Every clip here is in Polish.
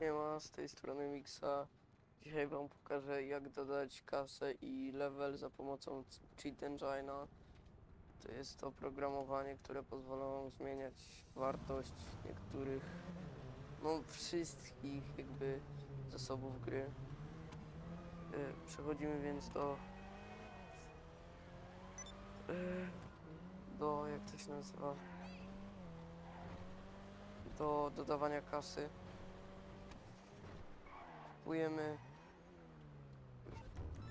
Siema, z tej strony Mixa. Dzisiaj wam pokażę jak dodać kasę i level za pomocą Cheat Engine'a. To jest to oprogramowanie, które pozwala wam zmieniać wartość niektórych, no wszystkich jakby zasobów gry. Y, Przechodzimy więc do y, do, jak to się nazywa, do dodawania kasy. Kupujemy.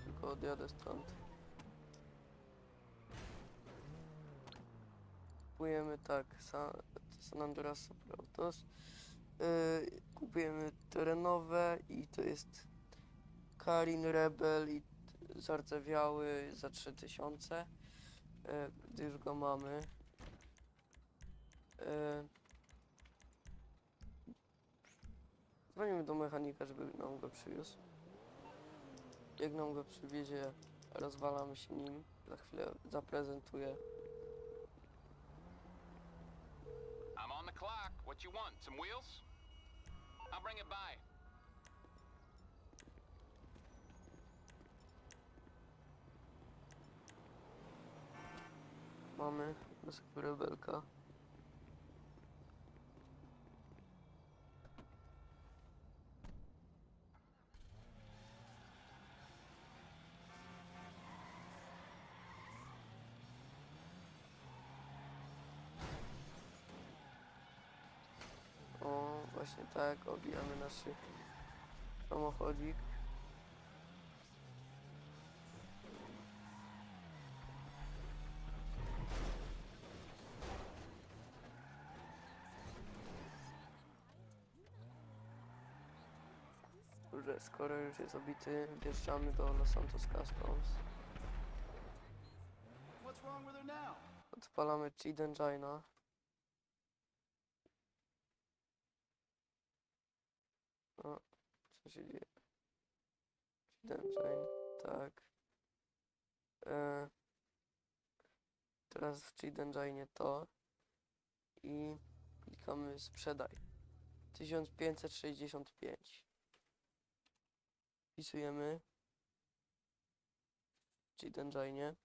Tylko odjadę stąd. Kupujemy tak, San, San Andreas Autos. Yy, kupujemy terenowe i to jest Karin Rebel i zardzewiały za 3000. Yy, gdy już go mamy. Yy, Dzwonimy do mechanika, żeby nam go przywiózł. Jak nam go przywiezie, rozwalamy się nim. Za chwilę zaprezentuję. I'm on the clock. What you want? Some wheels? I'll bring it by. Mamy naszego rebelka. Właśnie tak, obijamy nasz samochodzik. że skoro już jest obity, wjeżdżamy do Los Santos Customs. Odpalamy Cheat Engine'a. O, się dzieje? Tak. E, teraz w Engine to i klikamy sprzedaj. 1565. Wpisujemy w Engine.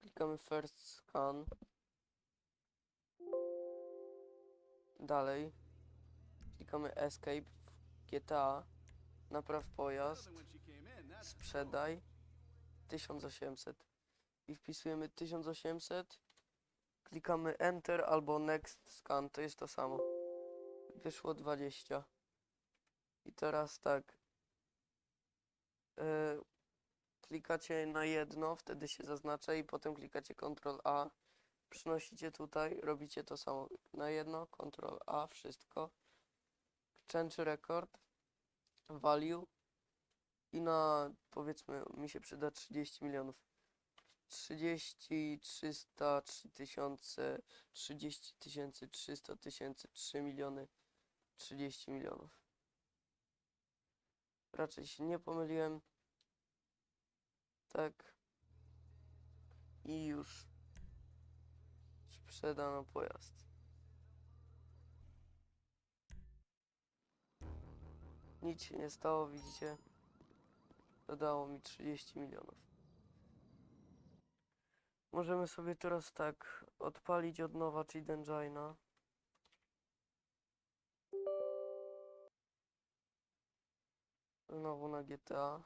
Klikamy First Scan. Dalej. Klikamy Escape GTA. Napraw pojazd. Sprzedaj. 1800. I wpisujemy 1800. Klikamy Enter albo Next Scan. To jest to samo. Wyszło 20. I teraz tak. E, klikacie na jedno, wtedy się zaznacza i potem klikacie Ctrl A. Przynosicie tutaj, robicie to samo. Na jedno, Ctrl A, wszystko. Change record, value i na powiedzmy mi się przyda 30 milionów. 30, 300, 3000, 30 tysięcy, 300 tysięcy, 3 miliony, 30 milionów. Raczej się nie pomyliłem. Tak. I już sprzedano pojazd. Nic się nie stało, widzicie? Dodało mi 30 milionów. Możemy sobie teraz tak odpalić od nowa Cheat Engine'a. Znowu na GTA.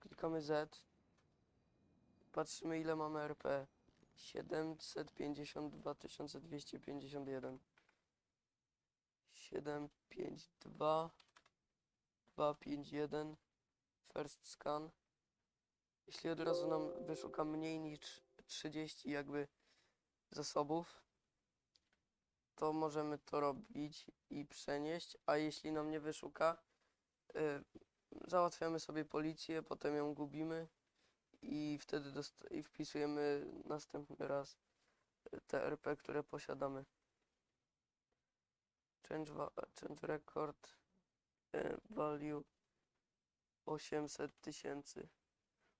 Klikamy Z. Patrzymy ile mamy RP. 752 251. 752 251 First scan. Jeśli od razu nam wyszuka mniej niż 30 jakby zasobów, to możemy to robić i przenieść, a jeśli nam nie wyszuka, y, załatwiamy sobie policję, potem ją gubimy i wtedy i wpisujemy następny raz te RP, które posiadamy. Change, change record y, value 800 tysięcy.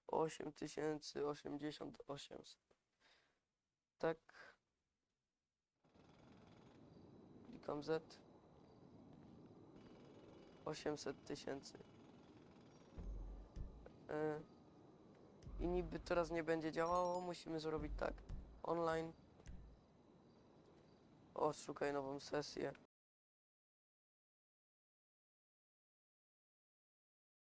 8 tysięcy 80 800. Tak. klikam Z. 800 tysięcy. E, I niby teraz nie będzie działało, musimy zrobić tak. Online. O, szukaj nową sesję.